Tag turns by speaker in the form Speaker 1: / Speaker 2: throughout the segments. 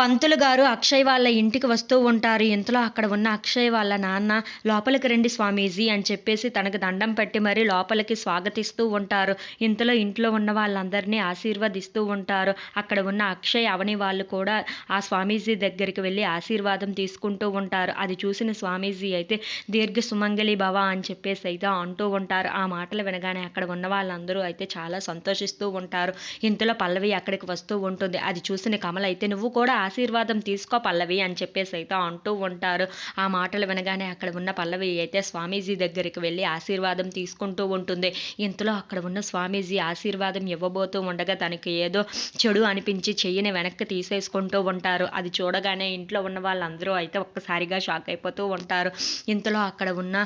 Speaker 1: పంతులు గారు అక్షయ్ వాళ్ళ ఇంటికి వస్తూ ఉంటారు. ఇంతలో అక్కడ ఉన్న అక్షయ్ వాళ్ళ నాన్న లోపలికి రండి స్వామీజీ అని చెప్పేసి తనకు దండం పెట్టి మరీ లోపలికి స్వాగతిస్తూ ఉంటారు. ఇంతలో ఇంట్లో ఉన్న వాళ్ళందరినీ ఆశీర్వదిస్తూ ఉంటారు. అక్కడ ఉన్న అక్షయ్ అవని వాళ్ళు కూడా ఆ స్వామీజీ దగ్గరికి వెళ్ళి ఆశీర్వాదం తీసుకుంటూ ఉంటారు. అది చూసిన స్వామీజీ అయితే దీర్ఘ సుమంగళి భవ అని చెప్పేసి అయితే అంటూ ఉంటారు. ఆ మాటలు వినగానే అక్కడ ఉన్న వాళ్ళందరూ అయితే చాలా సంతోషిస్తూ ఉంటారు. ఇంతలో పల్లవి అక్కడికి వస్తూ ఉంటుంది. అది చూసిన కమల అయితే నువ్వు కూడా ఆశీర్వాదం తీసుకో పల్లవి అని చెప్పేసి అయితే అంటూ ఉంటారు. ఆ మాటలు వినగానే అక్కడ ఉన్న పల్లవి అయితే స్వామీజీ దగ్గరికి వెళ్ళి ఆశీర్వాదం తీసుకుంటూ ఉంటుంది. ఇంతలో అక్కడ ఉన్న స్వామీజీ ఆశీర్వాదం ఇవ్వబోతూ ఉండగా తనకి ఏదో చెడు అనిపించి చెయ్యిని వెనక్కి తీసేసుకుంటూ ఉంటారు. అది చూడగానే ఇంట్లో ఉన్న వాళ్ళందరూ అయితే ఒక్కసారిగా షాక్ అయిపోతూ ఉంటారు. ఇంతలో అక్కడ ఉన్న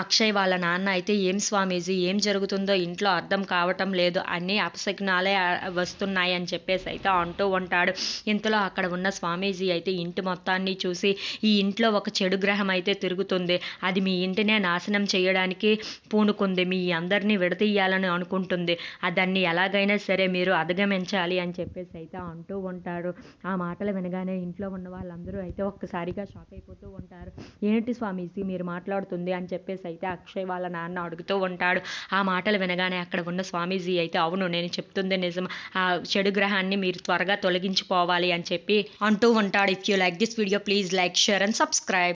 Speaker 1: అక్షయ్ వాళ్ళ నాన్న అయితే ఏం స్వామీజీ ఏం జరుగుతుందో ఇంట్లో అర్థం కావటం లేదు. అన్నీ అపశకునాలే వస్తున్నాయి అని చెప్పేసి అయితే అంటూ ఉంటాడు. ఇంతలో అక్కడ ఉన్న ఉన్న స్వామీజీ అయితే ఇంటి మొత్తాన్ని చూసి ఈ ఇంట్లో ఒక చెడు గ్రహం అయితే తిరుగుతుంది. అది మీ ఇంటినే నాశనం చేయడానికి పూనుకుంది. మీ అందరినీ విడతీయాలని అనుకుంటుంది. దాన్ని ఎలాగైనా సరే మీరు అధిగమించాలి అని చెప్పేసి అయితే అంటూ ఉంటారు ఆ మాటలు వినగానే ఇంట్లో ఉన్న వాళ్ళందరూ అయితే ఒక్కసారిగా షాక్ అయిపోతూ ఉంటారు. ఏంటి స్వామీజీ మీరు మాట్లాడుతుంది? అని చెప్పేసి అయితే అక్షయ్ వాళ్ళ నాన్న అడుగుతూ ఉంటాడు. ఆ మాటలు వినగానే అక్కడ ఉన్న స్వామీజీ అయితే అవును నేను చెప్తుంది నిజం. ఆ చెడు గ్రహాన్ని మీరు త్వరగా తొలగించుకోవాలి అని చెప్పి Until one time, if you like this video, please like, share and subscribe.